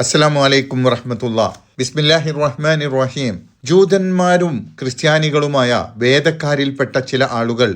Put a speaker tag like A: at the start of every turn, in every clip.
A: അസ്സലാമു അലൈക്കും വറഹമത്തുള്ള. ബിസ്മില്ലാഹി റഹ്മാൻ റഹീം ജൂതന്മാരും ക്രിസ്ത്യാനികളുമായ വേദക്കാരിൽപ്പെട്ട ചില ആളുകൾ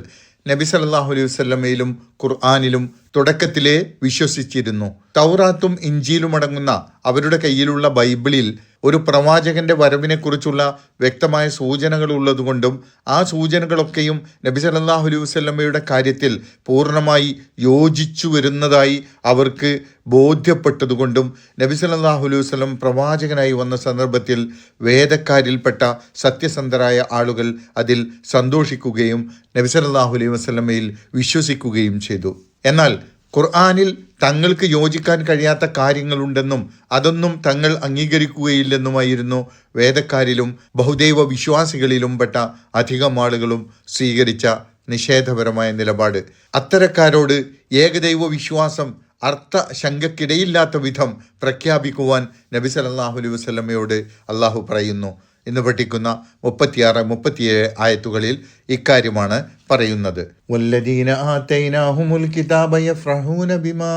A: നബി സല്ലാഹു അലൈഹി വസ്ലമയിലും ഖുർആാനിലും തുടക്കത്തിലേ വിശ്വസിച്ചിരുന്നു. തൗറാത്തും ഇഞ്ചിയിലും അടങ്ങുന്ന അവരുടെ കയ്യിലുള്ള ബൈബിളിൽ ഒരു പ്രവാചകന്റെ വരവിനെക്കുറിച്ചുള്ള വ്യക്തമായ സൂചനകൾ ഉള്ളതുകൊണ്ടും ആ സൂചനകളൊക്കെയും നബി സല്ലല്ലാഹു അലൈഹി വസല്ലമയുടെ കാര്യത്തിൽ പൂർണമായി യോജിച്ചു വരുന്നതായി അവർക്ക് ബോധ്യപ്പെട്ടതുകൊണ്ടും നബി സല്ലല്ലാഹു അലൈഹി വസ്ലം പ്രവാചകനായി വന്ന സന്ദർഭത്തിൽ വേദക്കാരിൽപ്പെട്ട സത്യസന്ധരായ ആളുകൾ അതിൽ സന്തോഷിക്കുകയും നബി സല്ലല്ലാഹു അലൈഹി വസല്ലമയിൽ വിശ്വസിക്കുകയും ചെയ്തു. എന്നാൽ ഖുർആാനിൽ തങ്ങൾക്ക് യോജിക്കാൻ കഴിയാത്ത കാര്യങ്ങളുണ്ടെന്നും അതൊന്നും തങ്ങൾ അംഗീകരിക്കുകയില്ലെന്നുമായിരുന്നു വേദക്കാരിലും ബഹുദൈവ വിശ്വാസികളിലും പെട്ട അധികം ആളുകളും സ്വീകരിച്ച നിഷേധപരമായ നിലപാട്. അത്തരക്കാരോട് ഏകദൈവ വിശ്വാസം അർത്ഥ ശങ്കക്കിടയില്ലാത്ത വിധം പ്രഖ്യാപിക്കുവാൻ നബി സല്ലല്ലാഹു അലൈഹി വസ്ലമയോട് അള്ളാഹു പറയുന്നു. ഇന്ന് പഠിക്കുന്ന മുപ്പത്തിയാറ് മുപ്പത്തിയേഴ് ആയത്തുകളിൽ ഇക്കാര്യമാണ് പറയുന്നത് വല്ലദീന ആതൈനാഹുമുൽ കിതാബ യഫ്റഹൂന ബിമാ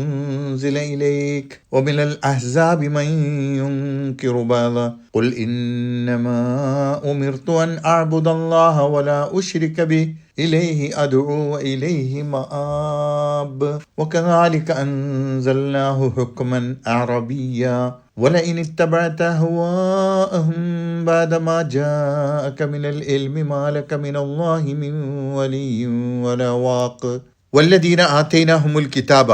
A: ഉൻസില ഇലൈക് വമിനൽ അഹ്സാബി മൻ യുൻകിറു ബഅദ ഖുൽ ഇന്നമാ ഉമിർതു അൻ അഅ്ബുദല്ലാഹ വലാ ഉശ്രിക ബിഹി إليه أدعو وإليه مآب وكذلك أنزلناه حكما عربيا ولئن اتبعت أهواءهم بعد ما جاءك من العلم ما لك من الله من ولي ولا واق والذين آتيناهم الكتاب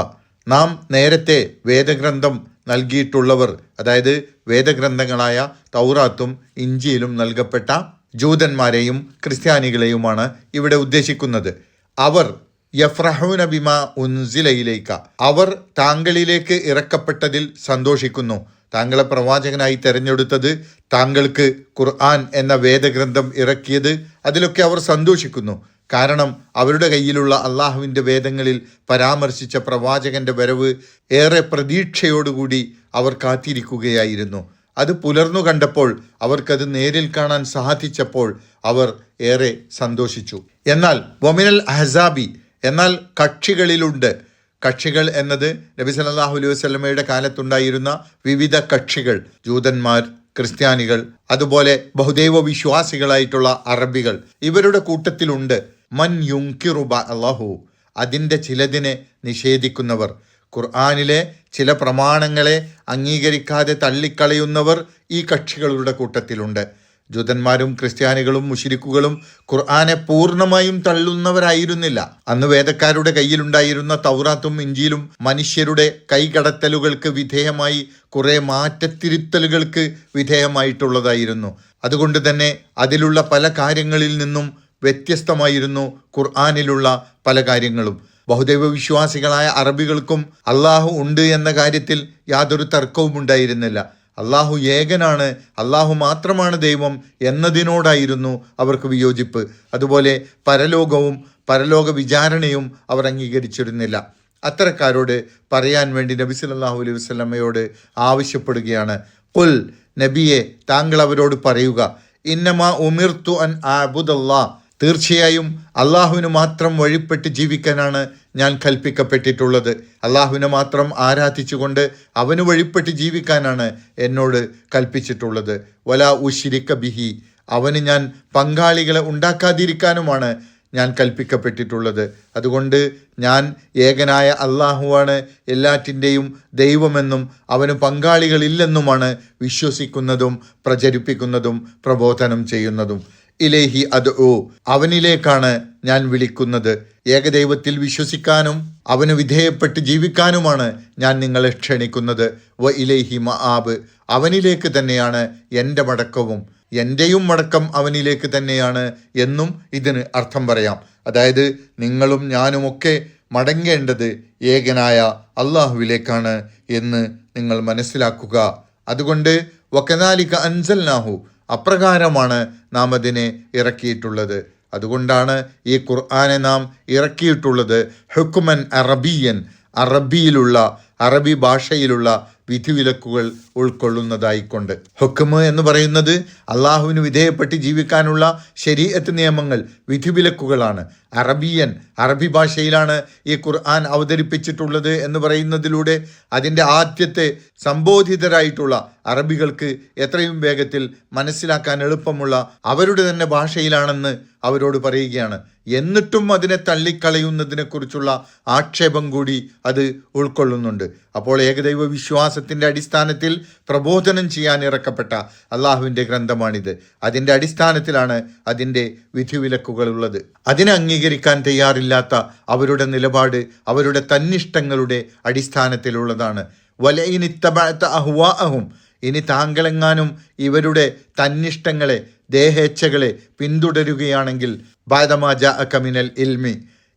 A: നാം നേരത്തെ വേദഗ്രന്ഥം നൽകിയിട്ടുള്ളവർ അതായത് വേദഗ്രന്ഥങ്ങളായ തൗറാത്തും ഇഞ്ചിയിലും നൽകപ്പെട്ട ജൂതന്മാരെയും ക്രിസ്ത്യാനികളെയുമാണ് ഇവിടെ ഉദ്ദേശിക്കുന്നത് അവർ യഫ്രഹൂന ബിമ ഉൻസിലയിലേക്ക അവർ താങ്കളിലേക്ക് ഇറക്കപ്പെട്ടതിൽ സന്തോഷിക്കുന്നു താങ്കളെ പ്രവാചകനായി തെരഞ്ഞെടുത്തത് താങ്കൾക്ക് ഖുർആൻ എന്ന വേദഗ്രന്ഥം ഇറക്കിയത് അതിലൊക്കെ അവർ സന്തോഷിക്കുന്നു. കാരണം അവരുടെ കയ്യിലുള്ള അള്ളാഹുവിന്റെ വേദങ്ങളിൽ പരാമർശിച്ച പ്രവാചകന്റെ വരവ് ഏറെ പ്രതീക്ഷയോടുകൂടി അവർ കാത്തിരിക്കുകയായിരുന്നു. അത് പുലർന്നു കണ്ടപ്പോൾ അവർക്കത് നേരിൽ കാണാൻ സാധിച്ചപ്പോൾ അവർ ഏറെ സന്തോഷിച്ചു. എന്നാൽ വൊമിനൽ അഹസാബി എന്നാൽ കക്ഷികളിലുണ്ട്. കക്ഷികൾ എന്നത് നബി സല്ലല്ലാഹു അലൈഹി വസ്ലമയുടെ കാലത്തുണ്ടായിരുന്ന വിവിധ കക്ഷികൾ ജൂതന്മാർ ക്രിസ്ത്യാനികൾ അതുപോലെ ബഹുദൈവ വിശ്വാസികളായിട്ടുള്ള അറബികൾ. ഇവരുടെ കൂട്ടത്തിലുണ്ട് മൻ യുങ്കിറുബ അള്ളാഹു. അതിന്റെ ചിലതിനെ നിഷേധിക്കുന്നവർ. ഖുർആാനിലെ ചില പ്രമാണങ്ങളെ അംഗീകരിക്കാതെ തള്ളിക്കളയുന്നവർ ഈ കക്ഷികളുടെ കൂട്ടത്തിലുണ്ട്. ജൂതന്മാരും ക്രിസ്ത്യാനികളും മുഷിരിക്കുകളും ഖുർആാനെ പൂർണമായും തള്ളുന്നവരായിരുന്നില്ല. അന്ന് വേദക്കാരുടെ കയ്യിലുണ്ടായിരുന്ന തൗറാത്തും ഇഞ്ചിയിലും മനുഷ്യരുടെ കൈകടത്തലുകൾക്ക് വിധേയമായി കുറെ മാറ്റത്തിരുത്തലുകൾക്ക് വിധേയമായിട്ടുള്ളതായിരുന്നു. അതുകൊണ്ട് തന്നെ അതിലുള്ള പല കാര്യങ്ങളിൽ നിന്നും വ്യത്യസ്തമായിരുന്നു ഖുർആാനിലുള്ള പല കാര്യങ്ങളും. ബഹുദൈവ വിശ്വാസികളായ അറബികൾക്കും അള്ളാഹു ഉണ്ട് എന്ന കാര്യത്തിൽ യാതൊരു തർക്കവും ഉണ്ടായിരുന്നില്ല അള്ളാഹു ഏകനാണ് അള്ളാഹു മാത്രമാണ് ദൈവം എന്നതിനോടായിരുന്നു അവർക്ക് വിയോജിപ്പ്. അതുപോലെ പരലോകവും പരലോക വിചാരണയും അവർ അംഗീകരിച്ചിരുന്നില്ല. അത്തരക്കാരോട് പറയാൻ വേണ്ടി നബി സല്ലാഹു അലൈഹി വസല്ലമയോട് ആവശ്യപ്പെടുകയാണ്. കുൽ നബിയെ താങ്കൾ അവരോട് പറയുക ഇന്നമാ ഉമിർത്തു അൻ ആബുദല്ലാ തീർച്ചയായും അള്ളാഹുവിന് മാത്രം വഴിപ്പെട്ട് ജീവിക്കാനാണ് ഞാൻ കൽപ്പിക്കപ്പെട്ടിട്ടുള്ളത്. അള്ളാഹുവിനെ മാത്രം ആരാധിച്ചുകൊണ്ട് അവന് വഴിപ്പെട്ട് ജീവിക്കാനാണ് എന്നോട് കൽപ്പിച്ചിട്ടുള്ളത്. വല ഉശിരിക്ക ബിഹി. അവന് ഞാൻ പങ്കാളികളെ ഉണ്ടാക്കാതിരിക്കാനുമാണ് ഞാൻ കൽപ്പിക്കപ്പെട്ടിട്ടുള്ളത്. അതുകൊണ്ട് ഞാൻ ഏകനായ അള്ളാഹുവാണ് എല്ലാറ്റിന്റെയും ദൈവമെന്നും അവന് പങ്കാളികളില്ലെന്നുമാണ് വിശ്വസിക്കുന്നതും പ്രചരിപ്പിക്കുന്നതും പ്രബോധനം ചെയ്യുന്നതും. ഇലേഹി അത് ഓ അവനിലേക്കാണ് ഞാൻ വിളിക്കുന്നത്. ഏകദൈവത്തിൽ വിശ്വസിക്കാനും അവന് വിധേയപ്പെട്ട് ജീവിക്കാനുമാണ് ഞാൻ നിങ്ങളെ ക്ഷണിക്കുന്നത്. വ ഇലേഹി മആബ്. അവനിലേക്ക് തന്നെയാണ് എന്റെ മടക്കവും. എന്റെയും മടക്കം അവനിലേക്ക് തന്നെയാണ് എന്നും ഇതിന് അർത്ഥം പറയാം. അതായത് നിങ്ങളും ഞാനുമൊക്കെ മടങ്ങേണ്ടത് ഏകനായ അള്ളാഹുവിലേക്കാണ് എന്ന് നിങ്ങൾ മനസ്സിലാക്കുക. അതുകൊണ്ട് വക്കനാലിക അൻസൽനാഹു. അപ്രകാരമാണ് നാം അതിനെ ഇറക്കിയിട്ടുള്ളത്. അതുകൊണ്ടാണ് ഈ ഖുർആാനെ നാം ഇറക്കിയിട്ടുള്ളത് ഹുക്കുമൻ അറബിയൻ അറബിയിലുള്ള അറബി ഭാഷയിലുള്ള വിധിവിലക്കുകൾ ഉൾക്കൊള്ളുന്നതായിക്കൊണ്ട്. ഹുക്കുമ് എന്ന് പറയുന്നത് അള്ളാഹുവിന് വിധേയപ്പെട്ട് ജീവിക്കാനുള്ള ശരീരത്ത് നിയമങ്ങൾ വിധിവിലക്കുകളാണ്. അറബിയൻ അറബി ഭാഷയിലാണ് ഈ ഖുർആൻ അവതരിപ്പിച്ചിട്ടുള്ളത് എന്ന് പറയുന്നതിലൂടെ അതിന്റെ ആദ്യത്തെ സംബോധിതരായിട്ടുള്ള അറബികൾക്ക് എത്രയും വേഗത്തിൽ മനസ്സിലാക്കാൻ എളുപ്പമുള്ള അവരുടെ തന്നെ ഭാഷയിലാണെന്ന് അവരോട് പറയുകയാണ്. എന്നിട്ടും അതിനെ തള്ളിക്കളയുന്നതിനെക്കുറിച്ചുള്ള ആക്ഷേപം കൂടി അത് ഉൾക്കൊള്ളുന്നുണ്ട്. അപ്പോൾ ഏകദൈവ വിശ്വാസത്തിന്റെ അടിസ്ഥാനത്തിൽ പ്രബോധനം ചെയ്യാൻ ഇറക്കപ്പെട്ട അള്ളാഹുവിന്റെ ഗ്രന്ഥമാണിത്. അതിന്റെ അടിസ്ഥാനത്തിലാണ് അതിന്റെ വിധിവിലക്കുകളുള്ളത്. അതിനെ അംഗീകരിക്കാൻ തയ്യാറില്ലാത്ത അവരുടെ നിലപാട് അവരുടെ തന്നിഷ്ടങ്ങളുടെ അടിസ്ഥാനത്തിലുള്ളതാണ്. വലയിനിത്തബാത്ത അഹുവാഹും ഇനി താങ്കളെങ്ങാനും ഇവരുടെ തന്നിഷ്ടങ്ങളെ ദേഹേച്ഛകളെ പിന്തുടരുകയാണെങ്കിൽ ബാദമാജ അക്കമിനൽ ഇൽമി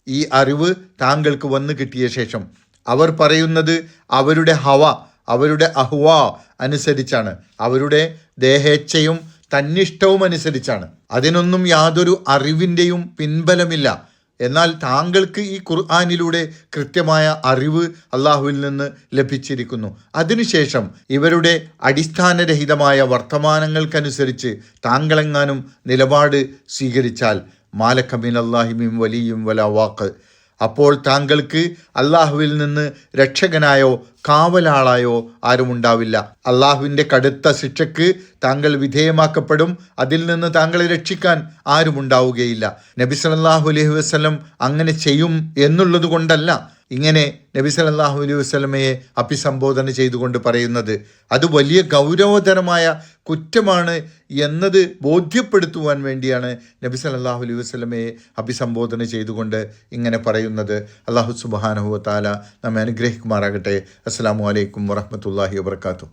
A: ഈ അറിവ് താങ്കൾക്ക് വന്നു കിട്ടിയ ശേഷം. അവർ പറയുന്നത് അവരുടെ ഹവ അവരുടെ അഹ്വ അനുസരിച്ചാണ്. അവരുടെ ദേഹേച്ഛയും തന്നിഷ്ടവും അനുസരിച്ചാണ്. അതിനൊന്നും യാതൊരു അറിവിന്റെയും പിൻബലമില്ല. എന്നാൽ താങ്കൾക്ക് ഈ ഖുർആാനിലൂടെ കൃത്യമായ അറിവ് അള്ളാഹുവിൽ നിന്ന് ലഭിച്ചിരിക്കുന്നു. അതിനുശേഷം ഇവരുടെ അടിസ്ഥാനരഹിതമായ വർത്തമാനങ്ങൾക്കനുസരിച്ച് താങ്കളെങ്ങാനും നിലപാട് സ്വീകരിച്ചാൽ മാലക്കമിൻ അള്ളാഹിമീം വലിയും വല വാക്ക്. അപ്പോൾ താങ്കൾക്ക് അള്ളാഹുവിൽ നിന്ന് രക്ഷകനായോ കാവലാളായോ ആരുമുണ്ടാവില്ല അള്ളാഹുവിന്റെ കടുത്ത ശിക്ഷക്ക് താങ്കൾ വിധേയമാക്കപ്പെടും. അതിൽ നിന്ന് താങ്കളെ രക്ഷിക്കാൻ ആരുമുണ്ടാവുകയില്ല നബി സല്ലല്ലാഹു അലൈഹി വസ്ലം അങ്ങനെ ചെയ്യും എന്നുള്ളത് കൊണ്ടല്ല ഇങ്ങനെ നബി സല്ലല്ലാഹു അലൈഹി വസ്ലമയെ അഭിസംബോധന ചെയ്തുകൊണ്ട് പറയുന്നത് അത് വലിയ ഗൗരവതരമായ കുറ്റമാണ് എന്നത് ബോധ്യപ്പെടുത്തുവാൻ വേണ്ടിയാണ് നബി സല്ലല്ലാഹു അലൈഹി വസ്ലമയെ അഭിസംബോധന ചെയ്തുകൊണ്ട് ഇങ്ങനെ പറയുന്നത്. അള്ളാഹു സുബ്ഹാനഹു താല നമ്മെ അനുഗ്രഹിക്കുമാറാകട്ടെ. അസ്സാം വലൈക്കും വറഹ്മത്തുള്ളാഹി വബർക്കാത്തു